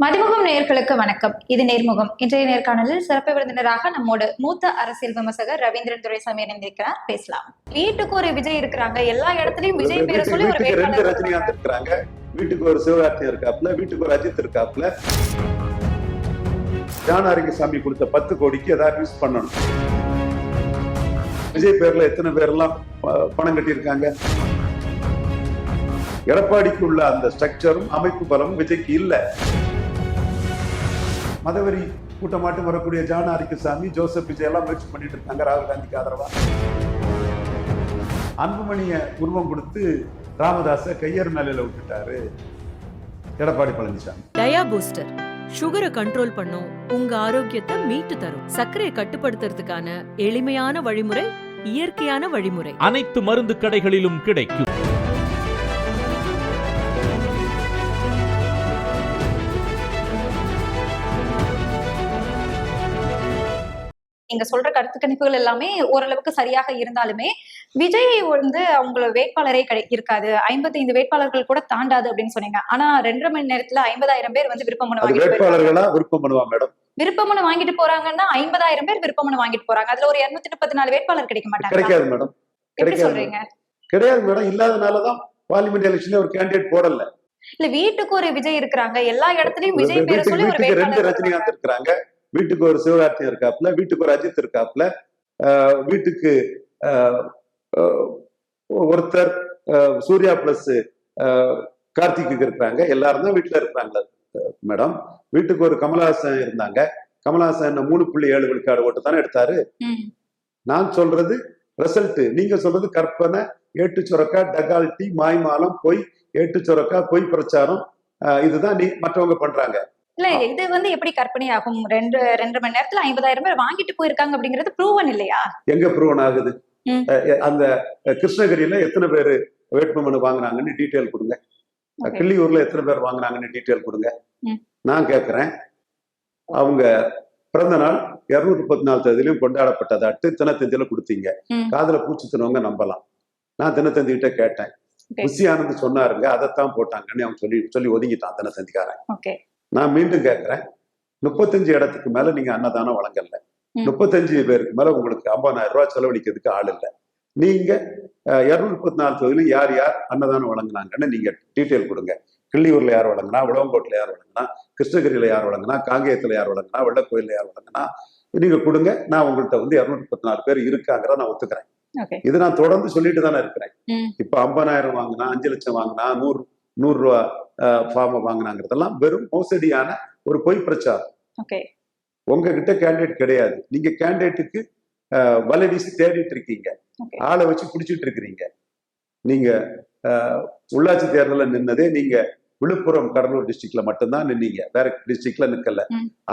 மதிமுகம் நேயர்களுக்கு வணக்கம். இது நேர்முகம். இன்றைய நேர்காணலில் சிறப்பு விருந்தினராக நம்மோடு மூத்த அரசியல் விமர்சகர் ரவீந்திரன் துரைசாமி இணைந்திருக்கிறார். பேசலாம். வீட்டுக்கு ஒரு விஜய் இருக்கிறாங்க. எல்லா இடத்துலயும் விஜய் பேரை சொல்லி ஒரு ரெண்டு ரஜினிகாந்த் இருக்கிறாங்க. வீட்டுக்கு ஒரு சிவகார்த்திகேயன் இருக்காப்ல வீட்டுக்கு ஒரு அஜித் இருக்காப்ல ஜான் ஆரோக்கியசாமி கொடுத்த பத்து கோடிக்கு ஏதாவது யூஸ் பண்ணணும். விஜய் பேர்ல எத்தனை பேர்லாம் ப- பணம் கட்டியிருக்காங்க? எடப்பாடிக்கு உள்ள அந்த ஸ்ட்ரக்சரும் அமைப்பு பலமும் விஜய்க்கு இல்ல. மதவெறி கூட்டமாட்டம் வரக்கூடிய ஜான் ஆரோக்கியசாமி ஜோசப் விஜய் எல்லாம் முயற்சி பண்ணிட்டு இருக்காங்க ராகுல் காந்திக்கு ஆதரவா. அன்புமணிய உருவம் கொடுத்து ராமதாஸ கையறு நிலையில விட்டுட்டாரு. எடப்பாடி பழனிசாமி. டயா பூஸ்டர் சுகரை கண்ட்ரோல் பண்ணும் உங்க ஆரோக்கியத்தை மீட்டு தரும். சர்க்கரையை கட்டுப்படுத்துறதுக்கான எளிமையான வழிமுறை இயற்கையான வழிமுறை. அனைத்து மருந்து கடைகளிலும் கிடைக்கும். நீங்க சொல்ற கருத்து கணிப்புகள் எல்லாமே ஓரளவுக்கு சரியாக இருந்தாலுமே விஜய் வந்து அவங்கள வேட்பாளரே கிடை இருக்காது. ஐம்பத்தைந்து வேட்பாளர்கள் கூட தாண்டாது அப்படின்னு சொன்னீங்க. ஆனா ரெண்டரை மணி நேரத்துல ஐம்பதாயிரம் பேர் வந்து விருப்பமனு அது வாங்கிட்டு போயிருக்காங்க. வேட்பாளர்களா விருப்பம் பண்ணுவா மேடம்? விருப்பமனு வாங்கிட்டு போறாங்கன்னா ஐம்பதாயிரம் பேர் விருப்பமனு வாங்கிட்டு போறாங்க. அதுல ஒரு இருநூத்தி முப்பத்தி நாலு வேட்பாளர் கிடைக்க மாட்டாங்க கிடைக்காது மேடம். கிடைக்காது. சொல்றீங்க? கிடையாது மேடம். இல்லாதனாலதான் பார்லிமெண்ட் எலெக்ஷன்ல ஒரு கேண்டிடேட் போடல. இல்ல வீட்டுக்கு ஒரு விஜய் இருக்கிறாங்க. எல்லா இடத்துலயும் விஜய் பேரை சொல்லி ஒரு ரஜினிகாந்த் இருக்கிறாங்க. வீட்டுக்கு ஒரு சிவகார்த்திகேயன் இருக்காப்ல வீட்டுக்கு ஒரு அஜித் இருக்காப்ல ஆஹ் வீட்டுக்கு ஒருத்தர் சூர்யா பிளஸ் கார்த்திக்கு இருக்கிறாங்க எல்லாரும் தான் வீட்டுல இருக்கிறாங்க மேடம். வீட்டுக்கு ஒரு கமலஹாசன் இருந்தாங்க. கமலஹாசன் மூணு புள்ளி ஏழு விழுக்காடு ஓட்டு தானே எடுத்தாரு. நான் சொல்றது ரிசல்ட் நீங்க சொல்றது கற்பனை. ஏட்டு சுரக்கா டகால்ட்டி மாய்மாலம் பொய். ஏட்டு சுரக்கா பொய் பிரச்சாரம். ஆஹ் இதுதான் நீ மற்றவங்க பண்றாங்க. இல்ல இது வந்து எப்படி கற்பனை ஆகும்? ரெண்டு ரெண்டரை மணி நேரத்துல ஐம்பதாயிரம் பேர் வாங்கிட்டு போயிருக்காங்க அப்படிங்கிறது ப்ரூவன் இல்லையா? எங்க ப்ரூவன் ஆகுது? அந்த கிருஷ்ணகிரியில எத்தனை பேர் வேட்புமனு வாங்குனாங்கன்னு டீட்டெயில் கொடுங்க. கிள்ளியூர்ல எத்தனை பேர் வாங்குனாங்கன்னு டீட்டெயில் கொடுங்க. நான் கேட்கிறேன் அவங்க பிறந்த நாள் இருநூத்தி முப்பத்தி நாலு தேதியிலும் கொண்டாடப்பட்டதாட்டு தினத்தந்தியில கொடுத்தீங்க. காதுல பூச்சி தினவங்க நம்பலாம். நான் தினத்தந்தி கிட்ட கேட்டேன். புசி ஆனந்த் சொன்னாருங்க அதைத்தான் போட்டாங்கன்னு அவன் சொல்லி சொல்லி ஒதுங்கிட்டான் தினத்தந்திக்காரன். நான் மீண்டும் கேட்கிறேன் முப்பத்தஞ்சு இடத்துக்கு மேல நீங்க அன்னதானம் வழங்கல. முப்பத்தஞ்சு பேருக்கு மேல உங்களுக்கு ஐம்பதாயிரம் ரூபாய் செலவழிக்கிறதுக்கு ஆள் இல்லை. நீங்க இருநூத்தி முப்பத்தி நாலு தொகுதியிலும் யார் யார் அன்னதானம் வழங்குனாங்கன்னு நீங்க டீட்டெயில் கொடுங்க. கிள்ளியூர்ல யார் வழங்கினா உடவங்கோட்டில் யார் வழங்கினா கிருஷ்ணகிரியில யார் வழங்கினா காங்கேயத்துல யார் வழங்கினா வெள்ளக்கோயில்ல யார் வழங்கினா நீங்க கொடுங்க. நான் உங்கள்கிட்ட வந்து இருநூத்தி முப்பத்தி நாலு பேர் இருக்காங்கிறத நான் ஒத்துக்கிறேன். இது நான் தொடர்ந்து சொல்லிட்டு தானே இருக்கிறேன். இப்ப ஐம்பதாயிரம் வாங்கினா அஞ்சு லட்சம் வாங்கினா நூறு நூறு ரூபா ஃபார்மை வாங்கினாங்கிறதெல்லாம் வெறும் மோசடியான ஒரு பொய் பிரச்சாரம். உங்ககிட்ட கேண்டிடேட் கிடையாது. நீங்க கேண்டிடேட்டுக்கு வலை வீசி தேடிட்டு இருக்கீங்க. ஆளை வச்சு பிடிச்சிட்டு இருக்கிறீங்க நீங்க உள்ளாட்சி தேர்தலில் நின்னதே நீங்க விழுப்புரம் கடலூர் டிஸ்ட்ரிக்ட்ல மட்டும்தான் நின்னீங்க. வேற டிஸ்ட்ரிக்ட்ல நிக்கல.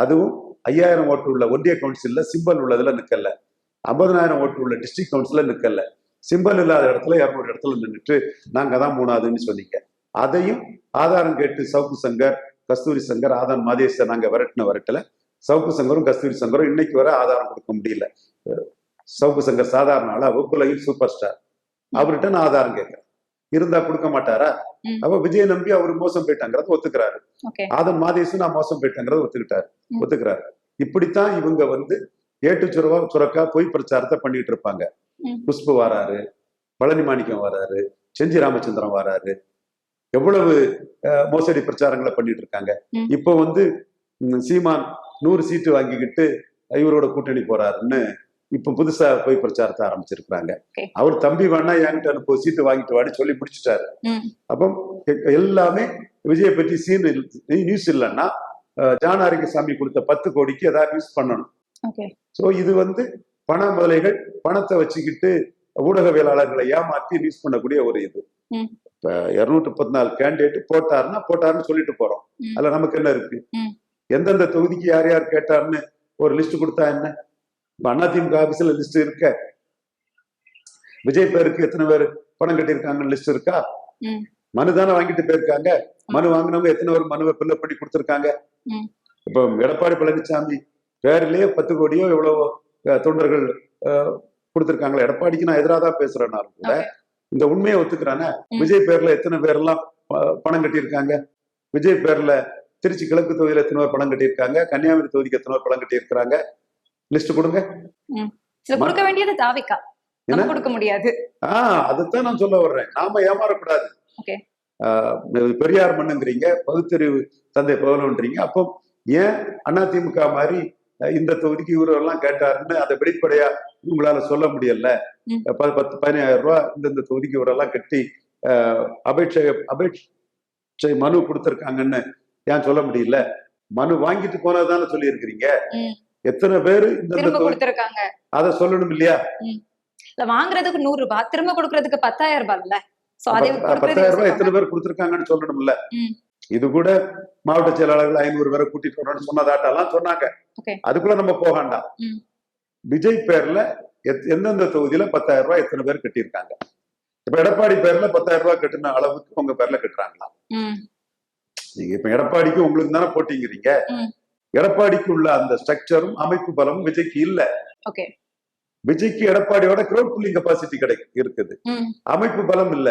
அதுவும் ஐயாயிரம் ஓட்டு உள்ள ஒன்றிய கவுன்சில்ல சிம்பல் உள்ளதுல நிக்கல. ஐம்பதனாயிரம் ஓட்டு உள்ள டிஸ்ட்ரிக்ட் கவுன்சில்ல நிக்கல. சிம்பல் இல்லாத இடத்துல இரநூறு இடத்துல நின்றுட்டு நாங்க தான் மூணாவதுன்னு சொன்னீங்க. அதையும் ஆதாரம் கேட்டு சவுக்கு சங்கர் கஸ்தூரி சங்கர் ஆதார் மாதேசர் நாங்க விரட்டின விரட்டல சவுக்கு சங்கரும் கஸ்தூரி சங்கரும் இன்னைக்கு வரை ஆதாரம் கொடுக்க முடியல. சவுக்கு சங்கர் சாதாரண ஆளா வகுப்புலையும் சூப்பர் ஸ்டார் அவர்கிட்ட நான் ஆதாரம் கேட்கிறேன். இருந்தா கொடுக்க மாட்டாரா. அப்ப விஜய் நம்பி அவர் மோசம் போயிட்டாங்கிறத ஒத்துக்கிறாரு. ஆதன் மாதேசு நான் மோசம் போயிட்டேங்கிறத ஒத்துக்கிட்டாரு. ஒத்துக்கிறாரு. இப்படித்தான் இவங்க வந்து ஏட்டு சுரவா சுரக்கா பொய் பிரச்சாரத்தை பண்ணிட்டு இருப்பாங்க. ம். குஷ்பு வராரு பழனி மாணிக்கம் வராரு செஞ்சி ராமச்சந்திரன் வராரு. எவ்வளவு மோசடி பிரச்சாரங்களை பண்ணிட்டு இருக்காங்க. இப்போ வந்து சீமான் நூறு சீட்டு வாங்கிக்கிட்டு இவரோட கூட்டணி போறாருன்னு இப்ப புதுசா போய் பிரச்சாரத்தை ஆரம்பிச்சிருக்கிறாங்க. அவர் தம்பி வேணா என்கிட்ட அனுப்பு சீட்டு வாங்கிட்டு வாடி சொல்லி முடிச்சிட்டாரு. அப்போ எல்லாமே விஜயை பற்றி சீன் நியூஸ் இல்லைன்னா ஜான் ஆரோக்கியசாமி கொடுத்த பத்து கோடிக்கு ஏதாவது யூஸ் பண்ணணும் ஸோ இது வந்து பண முதலைகள் பணத்தை வச்சுக்கிட்டு ஊடகவியலாளர்களை ஏமாத்தி நியூஸ் பண்ணக்கூடிய ஒரு இது. இப்ப இருநூற்றி முப்பத்தி நாலு கேண்டிடேட் போட்டாருன்னா போட்டாருன்னு சொல்லிட்டு போறோம். அதுல நமக்கு என்ன இருக்கு. எந்தெந்த தொகுதிக்கு யார் யார் கேட்டாருன்னு ஒரு லிஸ்ட் கொடுத்தா என்ன? இப்ப அதிமுக ஆபீஸ்ல லிஸ்ட் இருக்க? விஜய் பேருக்கு எத்தனை பேர் பணம் கட்டியிருக்காங்கன்னு லிஸ்ட் இருக்கா. மனு தானே வாங்கிட்டு போயிருக்காங்க. மனு வாங்கினவங்க எத்தனை பேர் மனுவை ஃபில்அப் பண்ணி கொடுத்துருக்காங்க. இப்போ எடப்பாடி பழனிசாமி பேர்லயே பத்து கோடியோ எவ்வளவோ தொண்டர்கள் கொடுத்திருக்காங்களா. எடப்பாடிக்கு நான் எதிராக தான் பேசுறேன்னாலும் கூட. இந்த உண்மையை ஒத்துக்கிறானே. விஜய் பேர்ல எத்தனை பேர்லாம் ப- பணம் கட்டியிருக்காங்க? விஜய் பேர்ல திருச்சி கிழக்கு தொகுதியில எத்தனை பேர் பணம் கட்டியிருக்காங்க? கன்னியாகுமரி தொகுதிக்கு எத்தனை பேர் பணம் கட்டியிருக்கிறாங்க? லிஸ்ட் கொடுங்க. கொடுக்க வேண்டியது தாவிக்கா? கொடுக்க முடியாது. ஆஹ் அதுதான் நான் சொல்ல வர்றேன். நாம ஏமாறக்கூடாது. பெரியார் மண்ணுங்கிறீங்க பகுத்தறிவு தந்தை பகலன்றீங்க அப்போ ஏன் அதிமுக மாதிரி இந்த தொகுதிக்கு இவரெல்லாம் கேட்டாருன்னு அதை வெளிப்படையா உங்களால சொல்ல முடியல. பத்து பதினாயிரம் ரூபாய் இந்தந்த தொகுதிக்கு இவரெல்லாம் கட்டி அபேட்சை அபேட்சை மனு கொடுத்துருக்காங்கன்னு ஏன் சொல்ல முடியல? மனு வாங்கிட்டு போனதுதானே சொல்லி இருக்கிறீங்க. எத்தனை பேரு இந்த அதை சொல்லணும் இல்லையா? இல்ல வாங்குறதுக்கு நூறு ரூபாய் திரும்ப கொடுக்கறதுக்கு பத்தாயிரம் ரூபாய் இல்ல? பத்தாயிரம் ரூபாய் எத்தனை. பேர் கொடுத்துருக்காங்கன்னு சொல்லணும்ல. இது கூட மாவட்ட செயலாளர்கள் ஐநூறு பேரை கூட்டிட்டு வரணும்னு சொன்னதாட்டெல்லாம் சொன்னாங்க. அதுக்குள்ள நம்ம போகாண்டாம் ம். விஜய் பேர்ல எந்தெந்த தொகுதியில பத்தாயிரம் ரூபாய் எத்தனை பேர் கட்டியிருக்காங்க? இப்ப எடப்பாடி பேர்ல பத்தாயிரம் ரூபாய் கட்டின அளவுக்கு உங்க பேர்ல கட்டுறாங்களா? நீங்க இப்ப எடப்பாடிக்கு உங்களுக்கு தானே போட்டிங்கிறீங்க. எடப்பாடிக்கு உள்ள அந்த ஸ்ட்ரக்சரும் அமைப்பு பலமும் விஜய்க்கு இல்ல. விஜய்க்கு எடப்பாடியோட கிரௌட் புல்லிங் கெப்பாசிட்டி கிடை இருக்குது. அமைப்பு பலம் இல்ல.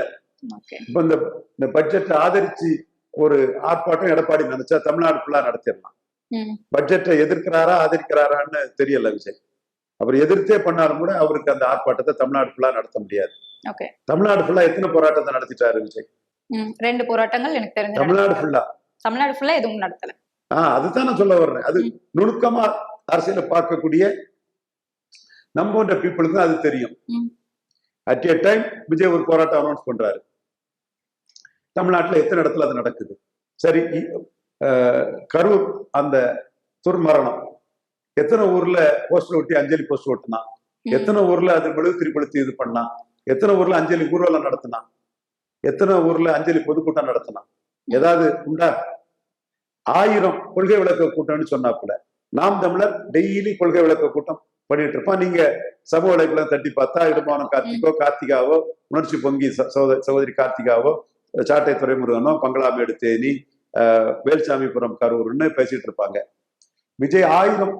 இப்ப இந்த இந்த பட்ஜெட்டை ஆதரிச்சு ஒரு ஆர்ப்பாட்டம் எடப்பாடி நினைச்சா தமிழ்நாடு ஃபுல்லா நடத்திடலாம். பட்ஜெட்டை எதிர்க்கிறாரா ஆதரிக்கிறாரான்னு தெரியல விஜய். அவர் எதிர்த்தே பண்ணாலும் கூட அவருக்கு அந்த ஆர்ப்பாட்டத்தை தமிழ்நாடு ஃபுல்லா நடத்த முடியாது. தமிழ்நாடு ஃபுல்லா எத்தனை போராட்டத்தை நடத்திட்டாரு விஜய்? ரெண்டு போராட்டங்கள் எனக்கு தெரிஞ்சு தமிழ்நாடு. ஃபுல்லா தமிழ்நாடு ஃபுல்லா எதுவும் நடத்தல. ஆஹ் அதுதான் நான் சொல்ல வர்றேன். அது. நுணுக்கமா அரசியலை பார்க்கக்கூடிய நம்ம போன்ற பீப்புளுக்கு அது தெரியும். அட் எ டைம் விஜய் ஒரு போராட்டம் அனௌன்ஸ் பண்றாரு. தமிழ்நாட்டுல எத்தனை இடத்துல அது நடக்குது? சரி கரூர் அந்த துர்மரணம் எத்தனை ஊர்ல போஸ்டர் ஒட்டி அஞ்சலி போஸ்டர் ஒட்டினா ம், எத்தனை ஊர்ல அது மெழுகுத்திரி கொளுத்தி இது பண்ணா எத்தனை ஊர்ல அஞ்சலி ஊர்வலம் நடத்தினா எத்தனை ஊர்ல அஞ்சலி பொதுக்கூட்டம் நடத்தினா ஏதாவது உண்டா? ஆயிரம் கொள்கை விளக்க கூட்டம்னு சொன்னாப்புல நாம் தமிழர் டெய்லி கொள்கை விளக்க கூட்டம் பண்ணிட்டு இருப்போம். நீங்க சமூக வலைகளை தட்டி பார்த்தா இடுமானம் கார்த்திகோ கார்த்திகாவோ உணர்ச்சி பொங்கி ச- சகோத- சகோதரி கார்த்திகாவோ சாட்டை துறைமுருகனோ பங்களாமேடு தேனி வேல்சாமிபுரம் கரூர்னு பேசிட்டு இருப்பாங்க விஜய் ஆயிரம்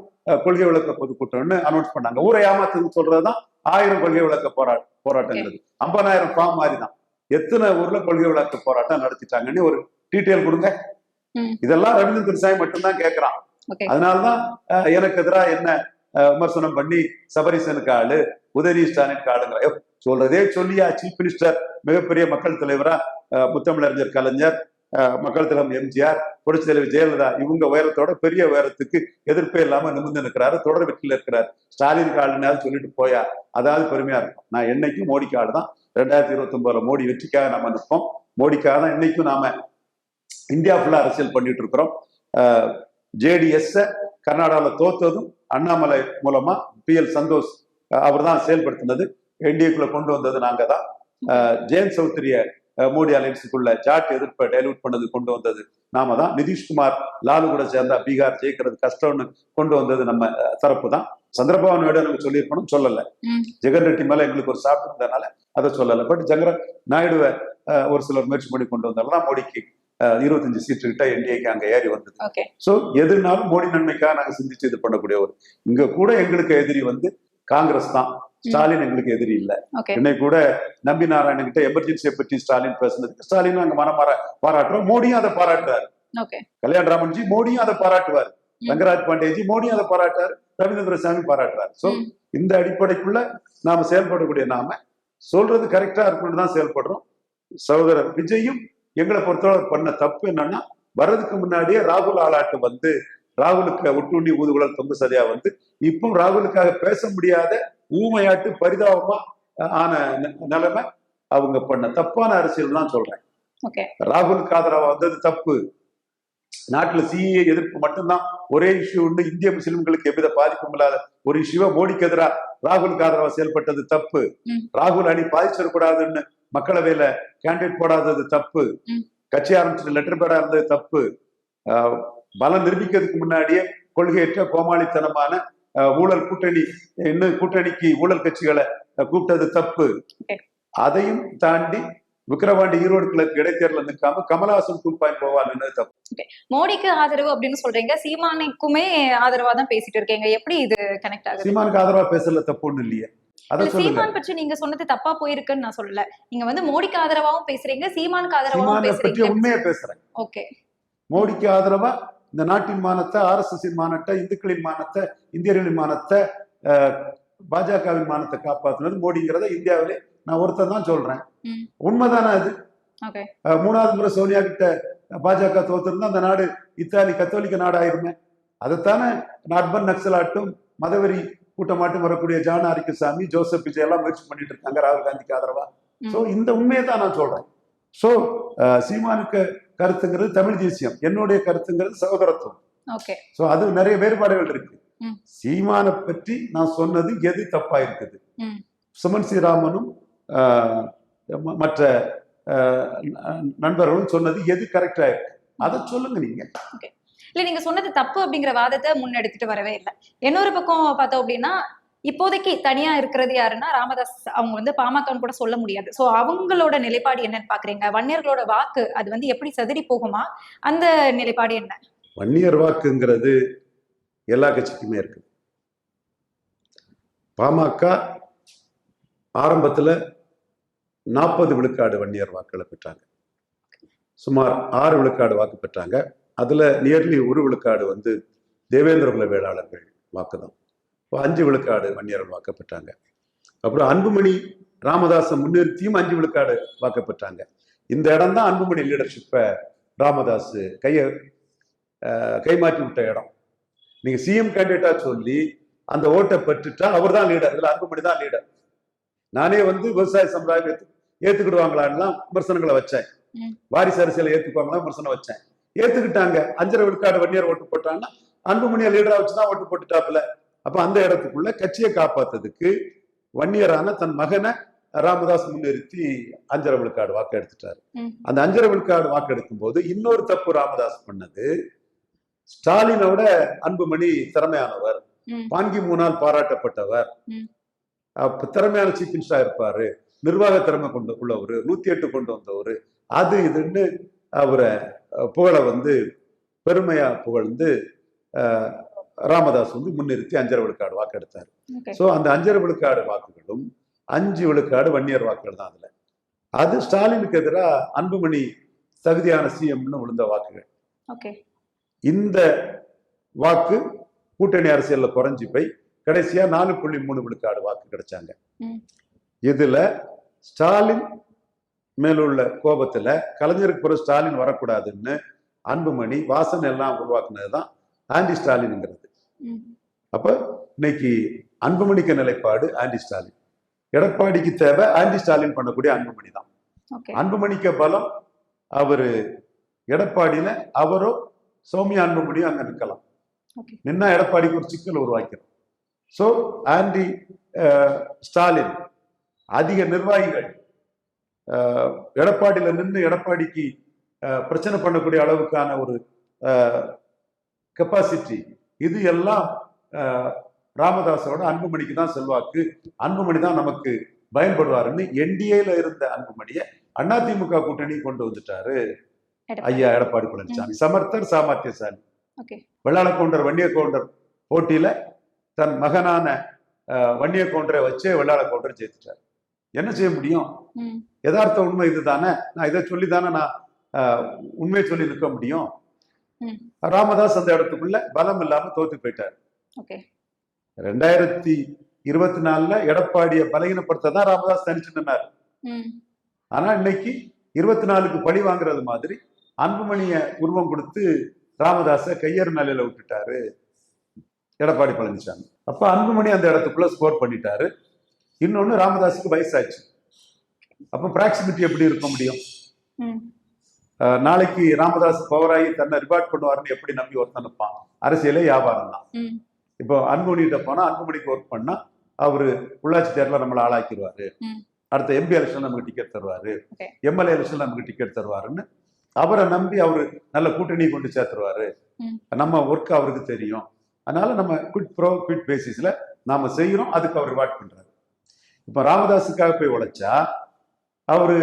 கொள்கை விளக்க பொதுக்கூட்டம்னு அனௌன்ஸ் பண்ணாங்க. ஊரை ஏமாத்துன்னு சொல்றதுதான் ஆயிரம் கொள்கை விளக்க போரா போராட்டங்கிறது. ஐம்பதாயிரம் ஃபார்ம் மாதிரி தான் எத்தனை ஊர்ல கொள்கை விளக்க போராட்டம் நடத்திட்டாங்கன்னு ஒரு டீட்டெயில் கொடுங்க. இதெல்லாம் ரவீந்திர துரைசாமி மட்டும்தான் கேட்கறான். அதனாலதான் எனக்கு எதிராக என்ன விமர்சனம் பண்ணி சபரிசனுக்கு ஆளு உதயநிதி ஸ்டாலினுக்கு ஆளுங்கிற சொல்றதே சொல்லியா சீஃப் மினிஸ்டர் மிகப்பெரிய மக்கள் தலைவரா முத்தமிழறிஞர் கலைஞர் மக்கள் தலைவர் எம்ஜிஆர் புரட்சி தலைவர் ஜெயலலிதா இவங்க உயரத்தோட பெரிய உயரத்துக்கு எதிர்ப்பே இல்லாம நிமிர்ந்து நிற்கிறாரு தொடர் வெற்றியில் இருக்கிறார். ஸ்டாலின் காலனாவது சொல்லிட்டு போயா அதாவது பெருமையா இருக்கும். நான் என்னைக்கும் மோடிக்கு காடு தான். ரெண்டாயிரத்தி இருபத்தி ஒன்பதுல மோடி வெற்றிக்காக நம்ம நிற்போம். மோடிக்காக தான் இன்னைக்கும் நாம இந்தியா ஃபுல்லா அரசியல் பண்ணிட்டு இருக்கிறோம். ஜேடிஎஸ் கர்நாடகாவில் தோத்ததும் அண்ணாமலை மூலமா பி எல் சந்தோஷ் அவர் தான் செயல்படுத்தினது. என்டிஏக்குள்ள கொண்டு வந்தது நாங்க தான் ஜெயந்த் சௌத்ரிய மோடி அலைன்ஸுக்குள்ள ஜாட் எதிர்ப்பை டைலூட் பண்ணது கொண்டு வந்தது. நாம தான் நிதிஷ்குமார் லாலு கூட சேர்ந்தா பீகார் ஜெயிக்கிறது கஷ்டம்னு கொண்டு வந்தது நம்ம தரப்பு தான் சந்திரபாபு நாயுடு நமக்கு சொல்லியிருக்கணும் சொல்லல. ஜெகன் ரெட்டி மேல எங்களுக்கு ஒரு சாப்பிட்டு இருந்ததுனால அதை சொல்லல. பட் ஜங்கர நாயுடுவை ஒரு சிலர் முயற்சி பண்ணி கொண்டு வந்தாலும் தான் மோடிக்கு இருபத்தஞ்சு சீட்டு கிட்ட என்டிஏக்கு அங்க ஏறி வந்தது. சோ எதுனாலும் மோடி நன்மைக்காக நாங்க சிந்திச்சு இது பண்ணக்கூடிய ஒரு இங்க கூட எங்களுக்கு எதிரி வந்து காங்கிரஸ் தான். ஸ்டாலின் எங்களுக்கு எதிரி இல்ல. இன்னைக்கு கூட நம்பி நாராயணன் கிட்ட எமர்ஜென்சியை பற்றி ஸ்டாலின் பேசுனதுக்கு ஸ்டாலின் நாங்க மனமாற பாராட்டுறோம். மோடியும் அதை பாராட்டுறாரு. ஓகே. கல்யாண் ராமன்ஜி மோடியும் அதை பாராட்டுவார். ரங்கராஜ் பாண்டேஜி மோடியும் அதை பாராட்டுறாரு. ரவீந்திர சாமி பாராட்டுறாரு சோ. இந்த அடிப்படைக்குள்ள நாம செயல்படக்கூடிய நாம சொல்றது கரெக்டா இருக்கணும்னு தான் செயல்படுறோம். சகோதரர் விஜயும் எங்களை பொறுத்தவரை பண்ண தப்பு என்னன்னா வர்றதுக்கு முன்னாடியே ராகுல் ஆளாட்டு வந்து ராகுலுக்கு ஒட்டுண்ணி ஊதுகுழல் தொங்கு சதியா வந்து இப்போ ராகுலுக்காக பேச முடியாத ஊமையாட்டு பரிதாபமா ஆன நிலைமை அவங்க பண்ண தப்பான அரசியல் தான் சொல்றேன். ஓகே. ராகுலுக்கு ஆதரவா வந்தது தப்பு. நாட்டுல சிஏ எதிர்ப்பு மட்டும்தான். ஒரே இஷ்யூ உண்டு. இந்திய முஸ்லிம்களுக்கு எவ்வித பாதிப்பும் இல்லாத ஒரு இஷ்யூவை மோடிக்கு எதிராக ராகுலுக்கு ஆதரவா செயல்பட்டது தப்பு. ராகுல் அணி பாதிச்சிடக்கூடாதுன்னு மக்களவையில கேண்டிடேட் போடாதது தப்பு. கட்சி ஆரம்பிச்சு லெட்டர் பேடா இருந்தது தப்பு. பலம் நிரூபிக்கிறதுக்கு முன்னாடியே கொள்கையற்ற கோமாளித்தனமான ஊழல் கூட்டணி இன்னும் கூட்டணிக்கு ஊழல் கட்சிகளை கூப்பிட்டது தப்பு. அதையும் தாண்டி விக்கிரவாண்டி ஈரோடு கிழக்கு இடைத்தேர்தல் நிற்காம கமலஹாசன் டூ பாயிண்ட் போவா தப்பு. மோடிக்கு ஆதரவு அப்படின்னு சொல்றீங்க. சீமானுக்குமே ஆதரவா தான் பேசிட்டு இருக்கீங்க. எப்படி இது கனெக்ட் ஆகுது? சீமானுக்கு ஆதரவா பேசல தப்பு ஒண்ணு இல்லையே. சீமான் பற்றி நீங்க சொன்னது தப்பா போயிருக்குன்னு நான் சொல்லல. நீங்க வந்து மோடிக்கு ஆதரவாவும் பேசுறீங்க சீமானுக்கு ஆதரவாவும் பேசுறீங்க. உண்மையை பேசுறேன். ஓகே மோடிக்கு ஆதரவா இந்த நாட்டின் மானத்தை ஆர்எஸ்எஸ்ஸின் மானத்தை இந்துக்களின் மானத்தை இந்தியர்களின் மானத்தை பாஜகவின் மானத்தை காப்பாத்துனது மோடிங்கிறத இந்தியாவிலே நான் ஒருத்தன் தான் சொல்றேன். உண்மைதானே அது? மூணாவது முறை சோனியா கிட்ட பாஜக தோத்திருந்தா அந்த நாடு இத்தாலி கத்தோலிக்க நாடு ஆயிருமே அதைத்தானே அர்பன் நக்சலாட்டும் மதவெறி கூட்டமாட்டும் வரக்கூடிய ஜான அரிக்கசாமி ஜோசப் விஜய் எல்லாம் முயற்சி பண்ணிட்டு இருக்காங்க ராகுல் காந்திக்கு ஆதரவா. சோ இந்த உண்மையை தான் நான் சொல்றேன். சோ சீமானுக்கு கருத்துங்கிறது தமிழ் தேசியம். என்னுடைய கருத்துங்கிறது சகோதரத்துவம். ஓகே. சோ அது நிறைய வேறுபாடுகள் இருக்கு. சீமானை பற்றி நான் சொன்னது எது தப்பா இருக்குது. சுமன் ஸ்ரீராமனும் மற்ற நண்பர்களும் சொன்னது எது கரெக்டா இருக்கு? அதை சொல்லுங்க நீங்க. இல்ல நீங்க சொன்னது தப்பு அப்படிங்கிற வாதத்தை முன்னெடுத்துட்டு வரவே இல்லை. இன்னொரு பக்கம் பார்த்தோம் அப்படின்னா இப்போதைக்கு தனியா இருக்கிறது யாருன்னா ராமதாஸ். அவங்க வந்து பாமகன்னு கூட சொல்ல முடியாது. சோ அவங்களோட நிலைப்பாடு என்னன்னு பாக்குறீங்க? வன்னியர்களோட வாக்கு அது வந்து எப்படி சதுரி போகுமா? அந்த நிலைப்பாடு என்ன? வன்னியர் வாக்குங்கிறது எல்லா கட்சிக்குமே இருக்கு. பாமக ஆரம்பத்துல நாற்பது விழுக்காடு வன்னியர் வாக்குகளை பெற்றாங்க. சுமார் ஆறு விழுக்காடு வாக்கு பெற்றாங்க. அதுல நியர்லி ஒரு விழுக்காடு வந்து தேவேந்திர குல வேளாளர்கள் வாக்கு தான் இப்போ அஞ்சு விழுக்காடு வன்னியர்கள் வாக்கு பெற்றாங்க அப்புறம் அன்புமணி ராமதாஸை முன்னிறுத்தியும் அஞ்சு விழுக்காடு வாக்கு பெற்றாங்க இந்த இடம் தான் அன்புமணி லீடர்ஷிப்பை ராமதாஸ் கையை கைமாற்றி விட்ட இடம். நீங்க சிஎம் கேண்டிடேட்டா சொல்லி அந்த ஓட்டை பெற்றுட்டா அவர் தான் லீடர் இதுல அன்புமணி தான் லீடர் நானே வந்து விவசாய சமுதாயம் ஏத்து ஏத்துக்கிடுவாங்களான்லாம் விமர்சனங்களை வச்சேன். வாரிசு அரசியலை ஏத்துக்குவாங்களா விமர்சனம் வச்சேன். ஏத்துக்கிட்டாங்க. அஞ்சரை விழுக்காடு வன்னியர் ஓட்டு போட்டாங்கன்னா அன்புமணியை லீடரா வச்சுதான் ஓட்டு போட்டுட்டாப்புல. அப்ப அந்த இடத்துக்குள்ள கட்சியை காப்பாத்துறதுக்கு வன்னியரான தன் மகனை ராமதாஸ் முன்னிறுத்தி அஞ்சரை விழுக்காடு வாக்கு எடுத்துட்டாரு. அந்த அஞ்சரை விழுக்காடு வாக்கு எடுக்கும் போது இன்னொரு தப்பு ராமதாஸ் பண்ணது. ஸ்டாலினோட அன்புமணி திறமையானவர். பாங்கி மூணால் பாராட்டப்பட்டவர். திறமையான சீஃப் மினிஸ்டரா இருப்பாரு. நிர்வாக திறமை கொண்டு உள்ளவர் நூத்தி எட்டு கொண்டு வந்தவர். அது இதுன்னு அவரை புகழ வந்து பெருமையா புகழ்ந்து ராமதாஸ் வந்து முன்னிறுத்தி அஞ்சரை விழுக்காடு வாக்கு எடுத்தார். சோ அந்த அஞ்சரை விழுக்காடு வாக்குகளும் அஞ்சு விழுக்காடு வன்னியர் வாக்குகள் தான் அதுல. அது ஸ்டாலினுக்கு எதிராக அன்புமணி தகுதியான சிஎம்னு விழுந்த வாக்குகள். இந்த வாக்கு கூட்டணி அரசியல்ல குறைஞ்சு போய் கடைசியா நாலு புள்ளி மூணு விழுக்காடு வாக்கு கிடைச்சாங்க. இதுல ஸ்டாலின் மேலுள்ள கோபத்துல கலைஞருக்கு பிறகு ஸ்டாலின் வரக்கூடாதுன்னு அன்புமணி வாசன் எல்லாம் உருவாக்குனதுதான் ஆன்டி ஸ்டாலின்ங்கிறது. அப்ப இன்னைக்கு அன்புமணிக்கு நிலைப்பாடு ஆன்டி ஸ்டாலின். எடப்பாடிக்கு தேவை ஆன்டி ஸ்டாலின் பண்ணக்கூடிய அன்புமணி தான். அன்புமணிக்க பலம் அவரு எடப்பாடியில அவரோ சௌமியா அன்புமணியும் அங்க நிற்கலாம். நின்னா எடப்பாடிக்கு ஒரு சிக்கல் உருவாக்கிறோம் சோ ஆண்டி ஸ்டாலின் அதிக நிர்வாகிகள் எடப்பாடியில நின்று எடப்பாடிக்கு பிரச்சனை பண்ணக்கூடிய அளவுக்கான ஒரு கெப்பாசிட்டி இது எல்லாம் ராமதாஸோட அன்புமணிக்கு தான் செல்வாக்கு. அன்புமணி தான் நமக்கு பயன்படுவாருன்னு என்டிஏல இருந்த அன்புமணியை அதிமுக கூட்டணி கொண்டு வந்துட்டாரு. ஐயா எடப்பாடி பழனிசாமி. சமர்த்தர் சாமர்த்தியசாலி கவுண்டர் வன்னிய கவுண்டர் போட்டியில தன் மகனான அஹ், வன்னிய கவுண்டரை வச்சே வெள்ளாள கவுண்டர் ஜெயித்துட்டார் என்ன செய்ய முடியும். யதார்த்த உண்மை இதுதானே. நான் இதை சொல்லி தானே நான் உண்மையை சொல்லி நிற்க முடியும். ராமதாஸ் அந்த இடத்துக்குள்ள பலம் இல்லாம தோத்து போயிட்டார். ரெண்டாயிரத்தி இருபத்தி நாலுல எடப்பாடியை பலகீனப்படுத்த தான் ராமதாஸ் தனிச்சு நின்னார். ஆனா இன்னைக்கு இருபத்தி நாலுக்கு பழி வாங்குறது மாதிரி அன்புமணிய உருவம் கொடுத்து ராமதாஸை கையறு நிலையில விட்டுட்டாரு எடப்பாடி பழனிசாமி. அப்ப அன்புமணி அந்த இடத்துக்குள்ள ஸ்கோர் பண்ணிட்டாரு. இன்னொன்னு ராமதாஸுக்கு வயசாச்சு. அப்ப பிராக்சிமிட்டி எப்படி இருக்க முடியும்? நாளைக்கு ராமதாஸ் பவராகி தன்னை ரிவார்ட் பண்ணுவாருன்னு எப்படி நம்பி ஒருத்தன் நிற்பான் அரசியலே வியாபாரம் தான் இப்போ அன்புமணிகிட்ட போனா அன்புமணிக்கு ஒர்க் பண்ணா அவரு உள்ளாட்சி தேர்தல நம்மளை ஆளாக்கிடுவாரு. அடுத்த எம்பி எலெக்ஷன் நமக்கு டிக்கெட் தருவாரு. எம்எல்ஏ எலெக்ஷன் நமக்கு டிக்கெட் தருவாருன்னு அவரை நம்பி அவரு நல்ல கூட்டணி கொண்டு சேர்த்துருவாரு. நம்ம ஒர்க் அவருக்கு தெரியும். அதனால நம்ம குவிட் ப்ரோ குவிட் பேசிஸ்ல நாம செய்யறோம். அதுக்கு அவர் ரிவார்ட் பண்றாரு. இப்ப ராமதாஸுக்காக போய் உழைச்சா அவரு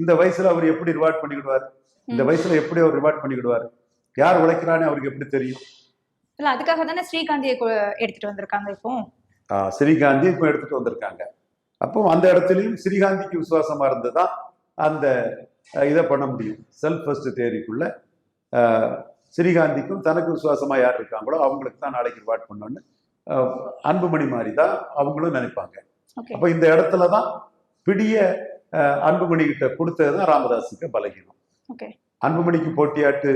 இந்த வயசுல அவர் எப்படி ரிவார்ட் பண்ணிக்கிடுவார்? இந்த. வயசுல எப்படி அவர் ரிவார்ட் பண்ணிக்கிடுவார்? யார் உழைக்கிறான்னு அவருக்கு எப்படி தெரியும்? இல்ல அதுக்காக தானே ஸ்ரீகாந்தியை எடுத்துட்டு வந்திருக்காங்க இப்போ. ஸ்ரீகாந்தி இப்போ எடுத்துட்டு வந்திருக்காங்க. அப்போ அந்த இடத்துலையும் ஸ்ரீகாந்திக்கு விசுவாசமா இருந்ததா? அந்த இதை பண்ண முடியும். செல்ஃப் ஃபர்ஸ்ட் தேரிக்குள்ள ஸ்ரீகாந்திக்கும் தனக்கு விசுவாசமா யார் இருக்காங்களோ அவங்களுக்கு தான் நாளைக்கு ரிவார்ட் பண்ணணும்னு அன்புமணி மாதிரி தான் அவங்களும் நினைப்பாங்க. அப்ப இந்த இடத்துல தான் பிடிய அன்புமணி கிட்ட கொடுத்தது தான் ராமதாஸுக்கு பலகீனம். அன்புமணிக்கு போட்டியாட்டு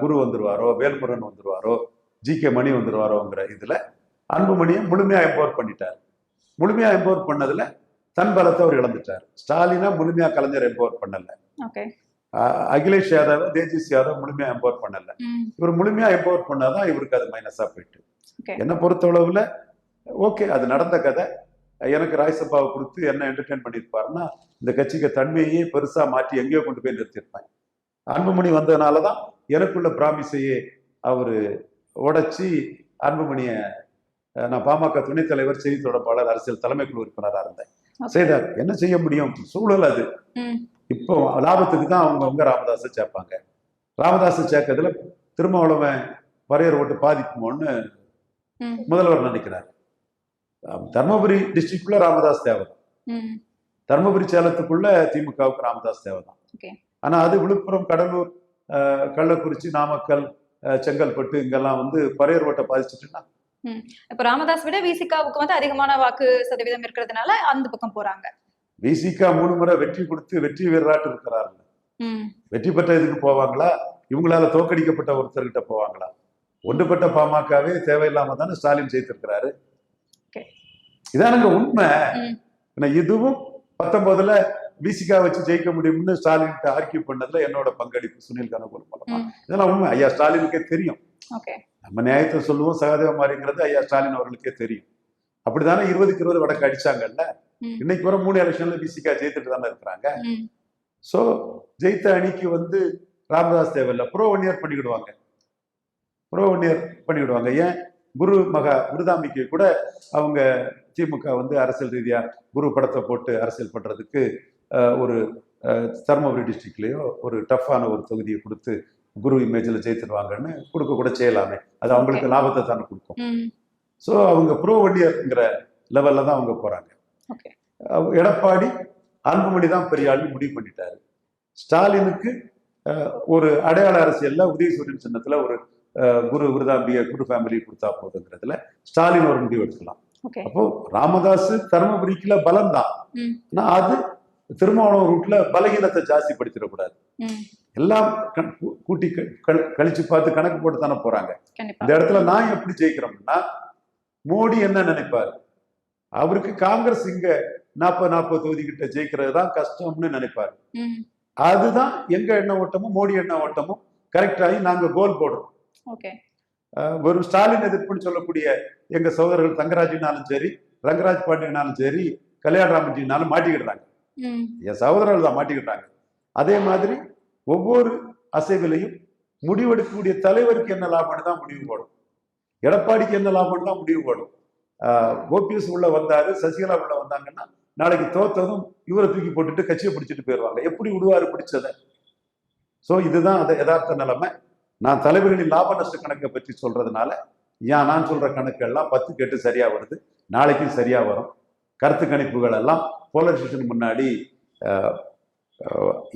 குரு வந்துருவாரோ வேல்முருகன் வந்துருவாரோ ஜி கே மணி வந்துருவாரோங்கிற இதுல அன்புமணியை முழுமையா எம்பவர் பண்ணிட்டார். முழுமையா எம்பவர் பண்ணதுல தன் பலத்தை அவர் இழந்துட்டார். ஸ்டாலினா முழுமையா கலைஞர் எம்பவர் பண்ணல. அகிலேஷ் யாதவ் தேஜஸ் யாதவ் முழுமையா எம்பவர் பண்ணல. இவர் முழுமையா எம்பவர் பண்ணாதான் இவருக்கு அது மைனஸா போயிட்டு. என்னை பொறுத்தளவுல ஓகே அது நடந்த கதை. எனக்கு ராய்சபாவை கொடுத்து என்ன என்டர்டெயின் பண்ணியிருப்பாருன்னா இந்த கட்சிக்கு தன்மையே பெருசா மாற்றி எங்கேயோ கொண்டு போய் நிறுத்தியிருப்பேன். அன்புமணி வந்ததுனால தான் எனக்குள்ள பிராமிசையே அவரு உடைச்சி அன்புமணியை நான் பாமக துணைத் தலைவர் செய்தி தொடர்பாளர் அரசியல் தலைமை குழு உறுப்பினராக இருந்தேன். செய்தார் என்ன செய்ய முடியும்? சூழல் அது. இப்போ லாபத்துக்கு தான் அவங்கவுங்க ராமதாஸை சேர்ப்பாங்க. ராமதாஸை சேர்க்கறதுல திருமாவளவன் வரையர் ஓட்டு பாதிக்குமோன்னு முதல்வர் நினைக்கிறார். தர்மபுரி டிஸ்ட்ரிக்ட்குள்ள ராமதாஸ் தேவை தர்மபுரி சேலத்துக்குள்ள திமுகவுக்கு ராமதாஸ் தேவை தான். ஆனா அது விழுப்புரம் கடலூர் கள்ளக்குறிச்சி நாமக்கல் செங்கல்பட்டு இங்கெல்லாம் வந்து பரையர் ஓட்டை பாதிச்சுட்டுன்னா? இப்ப ராமதாஸ் விட விசிகாவுக்கு வந்து அதிகமான வாக்கு சதவீதம் இருக்கிறதுனால அந்த பக்கம் போறாங்க. விசிகா மூணு முறை வெற்றி கொடுத்து வெற்றி வீரராட்டு இருக்கிறார்கள் வெற்றி பெற்ற இதுக்கு போவாங்களா? இவங்களால தோக்கடிக்கப்பட்ட ஒருத்தர்கிட்ட போவாங்களா? ஒன்றுபட்ட பாமகவே தேவையில்லாம தானே ஸ்டாலின் ஜெயித்திருக்கிறாரு? Okay. இதானுங்க உண்மை. இதுவும் பத்தொன்பதுல விசிகா வச்சு ஜெயிக்க முடியும்னு ஸ்டாலின் ஆர்கியூ பண்ணதுல என்னோட பங்களிப்பு சுனில் கனகோல் மூலமா. இதெல்லாம் உண்மை. ஐயா ஸ்டாலினுக்கே தெரியும். நம்ம நியாயத்தை சொல்லுவோம் சகதேவ மாதிரிங்கிறது ஐயா ஸ்டாலின் அவர்களுக்கே தெரியும். அப்படிதானே இருபதுக்கு இருபது வடக்கு அடிச்சாங்கல்ல. இன்னைக்கு வர மூணு எலெக்ஷன்ல விசிகா ஜெயித்துட்டு தானே இருக்கிறாங்க. ஸோ ஜெயித்த அணிக்கு வந்து ராமதாஸ் தேவையில்லை. ப்ரோ ஒன் இயர் பண்ணிவிடுவாங்க ப்ரோ ஒன் இயர் பண்ணிவிடுவாங்க ஏன்? குரு மகா குருதாம்பிக்கு கூட அவங்க திமுக வந்து அரசியல் ரீதியா குரு படத்தை போட்டு அரசியல் பண்றதுக்கு அஹ், ஒரு தருமபுரி டிஸ்ட்ரிக்ட்லயோ ஒரு டஃப்பான ஒரு தொகுதியை கொடுத்து குரு இமேஜில் ஜெயித்துடுவாங்கன்னு கொடுக்க கூட செய்யலாமே. அது அவங்களுக்கு லாபத்தை தானே கொடுக்கும். ஸோ அவங்க ப்ரோ ஒன் இயர்ங்கிற லெவல்ல தான் அவங்க அஹ் எடப்பாடி அன்புமணி தான் பெரிய ஆள்னு முடிவு பண்ணிட்டாரு. ஸ்டாலினுக்கு ஒரு அடையாள அரசியல்ல உதயசூரியன் சின்னத்துல ஒரு குரு விருதாம்பிய குரு ஃபேமிலி கொடுத்தா போதுங்கிறதுல ஸ்டாலின் ஒரு முடிவு எடுக்கலாம் அப்போ ராமதாஸ் தருமபுரிக்குல பலம் தான். ஆனா அது திருமாவளவன் ரூட்ல பலகீனத்தை ஜாஸ்தி படுத்திடக்கூடாது. எல்லாம் கூட்டி கழிச்சு பார்த்து கணக்கு போட்டு தானே போறாங்க இந்த இடத்துல நான் எப்படி ஜெயிக்கிறோம்னா மோடி என்ன நினைப்பாரு? அவருக்கு காங்கிரஸ் இங்க நாற்பது நாற்பது தொகுதி கிட்ட ஜெயிக்கிறது தான் கஷ்டம்னு நினைப்பாரு. அதுதான் எங்க எண்ண ஓட்டமும் மோடி எண்ண ஓட்டமும் கரெக்ட் ஆகி நாங்க கோல் போடுறோம். வெறும் ஸ்டாலின் எதிர்ப்புன்னு சொல்லக்கூடிய எங்க சகோதரர்கள் தங்கராஜினாலும் சரி ரங்கராஜ் பாண்டியனாலும் சரி கல்யாணராமன்ஜினாலும் மாட்டிக்கிடுறாங்க. ம். என் சகோதரர்கள் தான் மாட்டிக்கிட்டாங்க அதே மாதிரி ஒவ்வொரு அசைவிலையும் முடிவெடுக்கக்கூடிய தலைவருக்கு என்ன லாபம்னு தான் முடிவு போடும். எடப்பாடிக்கு என்ன லாபம்னு தான் முடிவு போடும். ஓபிஎஸ் உள்ள வந்தாரு சசிகலா உள்ள வந்தாங்கன்னா நாளைக்கு தோத்ததும் இவரை தூக்கி போட்டுட்டு கட்சியை பிடிச்சிட்டு போயிடுவாங்க. எப்படி விடுவாரு பிடிச்சதை? ஸோ இதுதான் அது யதார்த்த நிலைமை. நான் தலைவர்களின் லாப நஷ்ட கணக்கை பற்றி சொல்றதுனால ஏன் நான் சொல்ற கணக்கு எல்லாம் பத்து கேட்டு சரியா வருது நாளைக்கும் சரியா வரும். கருத்து கணிப்புகள் எல்லாம் போலரைசேஷன் முன்னாடி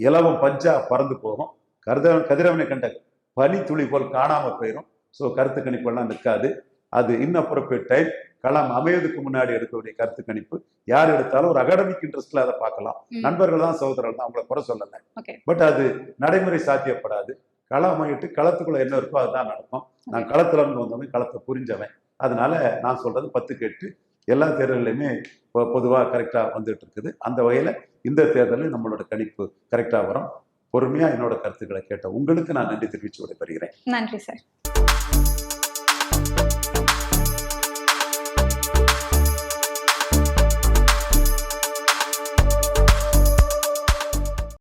இலவம் பஞ்சா பறந்து போகும். கருத கதிரவனை கண்ட பனி துளி போல் காணாம போயிடும் ஸோ கருத்து கணிப்பெல்லாம் நிற்காது. அது இன்னப்ரோப்ரியேட் டைம் களம் அமையதுக்கு முன்னாடி எடுக்கக்கூடிய கருத்து கணிப்பு. யார் எடுத்தாலும் ஒரு அகாடமிக் இன்ட்ரெஸ்ட்ல அதை பார்க்கலாம். நண்பர்கள் தான் சகோதரர்கள் தான் அவங்கள குறை சொல்லலை. பட் அது நடைமுறை சாத்தியப்படாது. களம் அமையிட்டு களத்துக்குள்ள என்ன இருக்கோ அதுதான் நடக்கும். நான் களத்துல இருந்து வந்தவன் களத்தை புரிஞ்சவன். அதனால நான் சொல்றது பத்து கேட்டு எல்லா தேர்தல்லையுமே பொ- பொதுவா கரெக்டா வந்துட்டு இருக்குது அந்த வகையில இந்த தேர்தலில் நம்மளோட கணிப்பு கரெக்டா வரும். பொறுமையா என்னோட கருத்துக்களை கேட்ட உங்களுக்கு நான் நன்றி தெரிவிச்சு விடைபெறுகிறேன். நன்றி சார்.